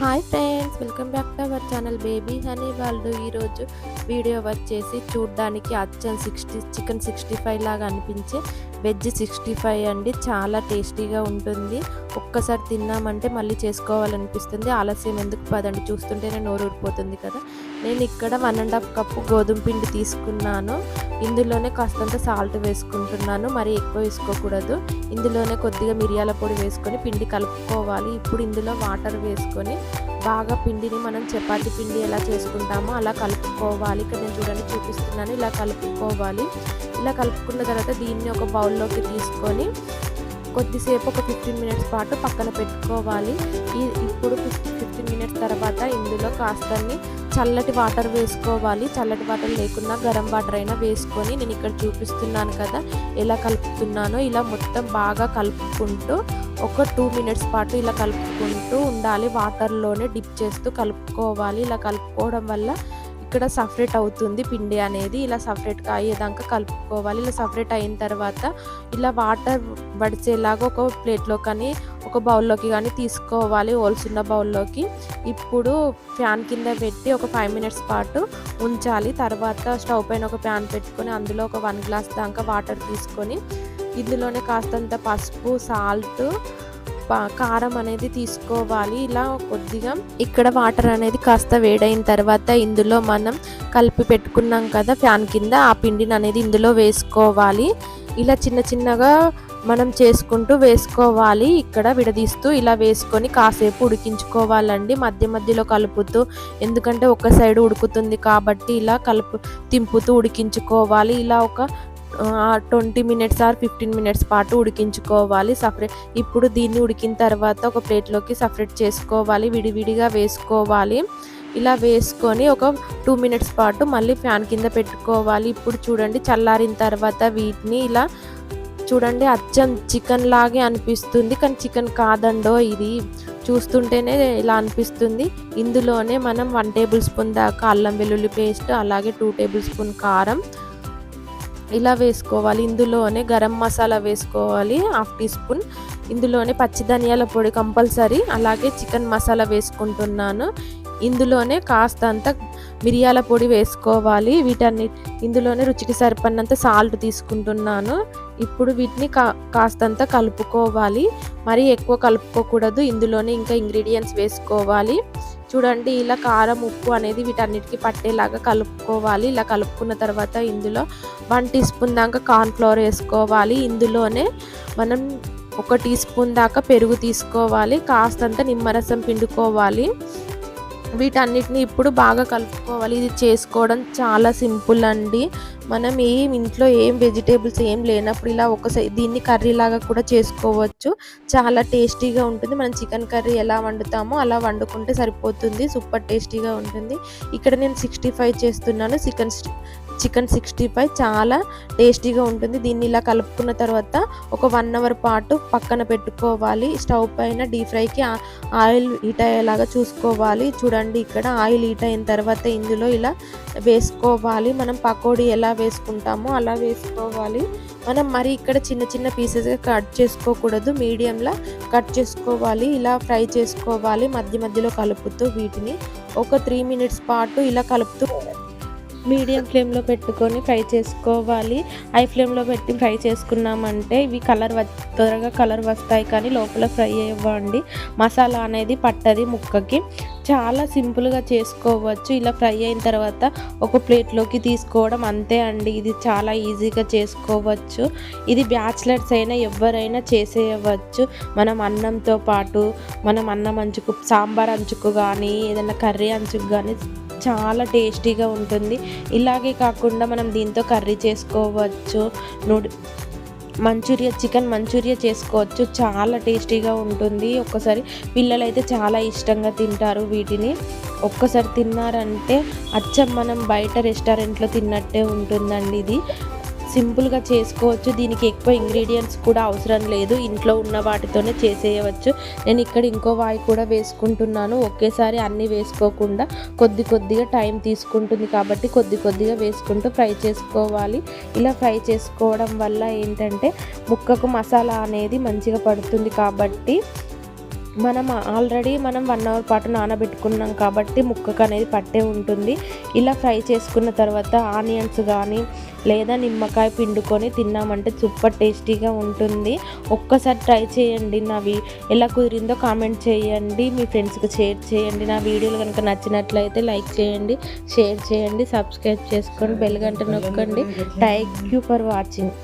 Hi friends welcome back to our channel baby honey. వాళ్ళు ఈరోజు video వచ్చేసి చూడ్డానికి అచ్చం సిక్స్టీ చికెన్ సిక్స్టీ ఫైవ్ లాగా అనిపించే వెజ్ సిక్స్టీ ఫైవ్ అండి. చాలా టేస్టీగా ఉంటుంది. ఒక్కసారి తిన్నామంటే మళ్ళీ చేసుకోవాలనిపిస్తుంది. ఆలస్యం ఎందుకు పదండి? చూస్తుంటేనే నోరు ఊడిపోతుంది కదా. నేను ఇక్కడ వన్ అండ్ హాఫ్ కప్పు గోధుమ పిండి తీసుకున్నాను. ఇందులోనే కాస్తంత సాల్ట్ వేసుకుంటున్నాను. మరి ఎక్కువ వేసుకోకూడదు. ఇందులోనే కొద్దిగా మిరియాల పొడి వేసుకొని పిండి కలుపుకోవాలి. ఇప్పుడు ఇందులో వాటర్ వేసుకొని బాగా పిండిని మనం చపాతి పిండి ఎలా చేసుకుంటామో అలా కలుపుకోవాలి. ఇక్కడ నేను చూడండి చూపిస్తున్నాను. ఇలా కలుపుకోవాలి. ఇలా కలుపుకున్న తర్వాత దీన్ని ఒక బౌల్లోకి తీసుకొని కొద్దిసేపు ఒక ఫిఫ్టీన్ మినిట్స్ పాటు పక్కన పెట్టుకోవాలి. ఈ ఇప్పుడు ఫిఫ్టీన్ మినిట్స్ తర్వాత ఇందులో కాస్తని చల్లటి వాటర్ వేసుకోవాలి. చల్లటి వాటర్ లేకుండా గరం వాటర్ అయినా వేసుకొని నేను ఇక్కడ చూపిస్తున్నాను కదా ఎలా కలుపుతున్నానో ఇలా మొత్తం బాగా కలుపుకుంటూ ఒక టూ మినిట్స్ పాటు ఇలా కలుపుకుంటూ ఉండాలి. వాటర్లోనే డిప్ చేస్తూ కలుపుకోవాలి. ఇలా కలుపుకోవడం వల్ల ఇక్కడ సపరేట్ అవుతుంది పిండి అనేది. ఇలా సపరేట్గా అయ్యేదాకా కలుపుకోవాలి. ఇలా సపరేట్ అయిన తర్వాత ఇలా వాటర్ పడిచేలాగా ఒక ప్లేట్లో కానీ ఒక బౌల్లోకి కానీ తీసుకోవాలి. ఓల్చున్న బౌల్లోకి. ఇప్పుడు ఫ్యాన్ కింద పెట్టి ఒక ఫైవ్ మినిట్స్ పాటు ఉంచాలి. తర్వాత స్టవ్ పైన ఒక ప్యాన్ పెట్టుకొని అందులో ఒక వన్ గ్లాస్ దాకా వాటర్ తీసుకొని ఇందులోనే కాస్తంత పసుపు సాల్ట్ కారం అనేది తీసుకోవాలి. ఇలా కొద్దిగా ఇక్కడ వాటర్ అనేది కాస్త వేడైన తర్వాత ఇందులో మనం కలిపి పెట్టుకున్నాం కదా ఫ్యాన్ కింద ఆ పిండిని అనేది ఇందులో వేసుకోవాలి. ఇలా చిన్న చిన్నగా మనం చేసుకుంటూ వేసుకోవాలి. ఇక్కడ విడదీస్తూ ఇలా వేసుకొని కాసేపు ఉడికించుకోవాలండి. మధ్య మధ్యలో కలుపుతూ ఎందుకంటే ఒక సైడ్ ఉడుకుతుంది కాబట్టి ఇలా కలుపు తింపుతూ ఉడికించుకోవాలి. ఇలా ఒక twenty minutes or fifteen minutes పాటు ఉడికించుకోవాలి సపరేట్. ఇప్పుడు దీన్ని ఉడికిన తర్వాత ఒక ప్లేట్లోకి సపరేట్ చేసుకోవాలి విడివిడిగా వేసుకోవాలి. ఇలా వేసుకొని ఒక టూ మినిట్స్ పాటు మళ్ళీ ఫ్యాన్ కింద పెట్టుకోవాలి. ఇప్పుడు చూడండి చల్లారిన తర్వాత వీటిని ఇలా చూడండి అచ్చం చికెన్ లాగే అనిపిస్తుంది. కానీ చికెన్ కాదండో ఇది. చూస్తుంటేనే ఇలా అనిపిస్తుంది. ఇందులోనే మనం వన్ టేబుల్ స్పూన్ దాకా అల్లం వెల్లుల్లి పేస్ట్ అలాగే టూ టేబుల్ స్పూన్ కారం ఇలా వేసుకోవాలి. ఇందులోనే గరం మసాలా వేసుకోవాలి. Half teaspoon. ఇందులోనే పచ్చి ధనియాల పొడి కంపల్సరీ. అలాగే చికెన్ మసాలా వేసుకుంటున్నాను. ఇందులోనే కాస్తంత మిరియాల పొడి వేసుకోవాలి. వీటన్ని ఇందులోనే రుచికి సరిపడినంత సాల్ట్ తీసుకుంటున్నాను. ఇప్పుడు వీటిని కా కాస్తంత కలుపుకోవాలి. మరి ఎక్కువ కలుపుకోకూడదు. ఇందులోనే ఇంకా ఇంగ్రీడియంట్స్ వేసుకోవాలి. చూడండి ఇలా కారం ఉప్పు అనేది వీటన్నిటికీ పట్టేలాగా కలుపుకోవాలి. ఇలా కలుపుకున్న తర్వాత ఇందులో వన్ టీ స్పూన్ దాకా కార్న్ఫ్లవర్ వేసుకోవాలి. ఇందులోనే మనం ఒక టీ స్పూన్ దాకా పెరుగు తీసుకోవాలి. కాస్తంత నిమ్మరసం పిండుకోవాలి. వీటన్నిటిని ఇప్పుడు బాగా కలుపుకోవాలి. ఇది చేసుకోవడం చాలా సింపుల్ అండి. మనం ఏం ఇంట్లో ఏం వెజిటేబుల్స్ ఏం లేనప్పుడు ఇలా ఒకసారి దీన్ని కర్రీ లాగా కూడా చేసుకోవచ్చు. చాలా టేస్టీగా ఉంటుంది. మనం చికెన్ కర్రీ ఎలా వండుతామో అలా వండుకుంటే సరిపోతుంది. సూపర్ టేస్టీగా ఉంటుంది. ఇక్కడ నేను సిక్స్టీ ఫైవ్ చేస్తున్నాను. చికెన్ చికెన్ సిక్స్టీ ఫైవ్ చాలా టేస్టీగా ఉంటుంది. దీన్ని ఇలా కలుపుకున్న తర్వాత ఒక వన్ అవర్ పాటు పక్కన పెట్టుకోవాలి. స్టవ్ పైన డీప్ ఫ్రైకి ఆయిల్ హీట్ అయ్యేలాగా చూసుకోవాలి. చూడండి ఇక్కడ ఆయిల్ హీట్ అయిన తర్వాత ఇందులో ఇలా వేసుకోవాలి. మనం పకోడీ ఎలా వేసుకుంటామో అలా వేసుకోవాలి. మనం మరి ఇక్కడ చిన్న చిన్న పీసెస్గా కట్ చేసుకోకూడదు. మీడియంలా కట్ చేసుకోవాలి. ఇలా ఫ్రై చేసుకోవాలి. మధ్య మధ్యలో కలుపుతూ వీటిని ఒక త్రీ మినిట్స్ పాటు ఇలా కలుపుతూ మీడియం ఫ్లేమ్లో పెట్టుకొని ఫ్రై చేసుకోవాలి. హై ఫ్లేమ్లో పెట్టి ఫ్రై చేసుకున్నామంటే ఇవి కలర్ త్వరగా కలర్ వస్తాయి కానీ లోపల ఫ్రై అవ్వండి. మసాలా అనేది పట్టది ముక్కకి. చాలా సింపుల్గా చేసుకోవచ్చు. ఇలా ఫ్రై అయిన తర్వాత ఒక ప్లేట్లోకి తీసుకోవడం అంతే అండి. ఇది చాలా ఈజీగా చేసుకోవచ్చు. ఇది బ్యాచిలర్స్ అయినా ఎవరైనా చేసేయవచ్చు. మనం అన్నంతో పాటు మనం అన్నం అంచుకు సాంబార్ అంచుకు కానీ ఏదైనా కర్రీ అంచుకు కానీ చాలా టేస్టీగా ఉంటుంది. ఇలాగే కాకుండా మనం దీంతో కర్రీ చేసుకోవచ్చు. నూడి మంచూరియా చికెన్ మంచూరియా చేసుకోవచ్చు. చాలా టేస్టీగా ఉంటుంది. ఒక్కసారి పిల్లలైతే చాలా ఇష్టంగా తింటారు వీటిని. ఒక్కసారి తిన్నారంటే అచ్చం మనం బయట రెస్టారెంట్లో తిన్నట్టే ఉంటుందండి ఇది. సింపుల్గా చేసుకోవచ్చు. దీనికి ఎక్కువ ఇంగ్రీడియంట్స్ కూడా అవసరం లేదు. ఇంట్లో ఉన్న వాటితోనే చేసేయవచ్చు. నేను ఇక్కడ ఇంకో వాయి కూడా వేసుకుంటున్నాను. ఒకేసారి అన్నీ వేసుకోకుండా కొద్ది కొద్దిగా టైం తీసుకుంటుంది కాబట్టి కొద్ది కొద్దిగా వేసుకుంటూ ఫ్రై చేసుకోవాలి. ఇలా ఫ్రై చేసుకోవడం వల్ల ఏంటంటే ముక్కకు మసాలా అనేది మంచిగా పడుతుంది కాబట్టి మనం ఆల్రెడీ మనం వన్ అవర్ పాటు నానబెట్టుకున్నాం కాబట్టి ముక్కకు అనేది పట్టే ఉంటుంది. ఇలా ఫ్రై చేసుకున్న తర్వాత ఆనియన్స్ కానీ లేదా నిమ్మకాయ పిండుకొని తిన్నామంటే సూపర్ టేస్టీగా ఉంటుంది. ఒక్కసారి ట్రై చేయండి నావి. ఎలా కుదిరిందో కామెంట్ చేయండి. మీ ఫ్రెండ్స్కి షేర్ చేయండి. నా వీడియోలు కనుక నచ్చినట్లయితే లైక్ చేయండి షేర్ చేయండి సబ్స్క్రైబ్ చేసుకొని బెల్ గంట నొక్కండి. Thank you for watching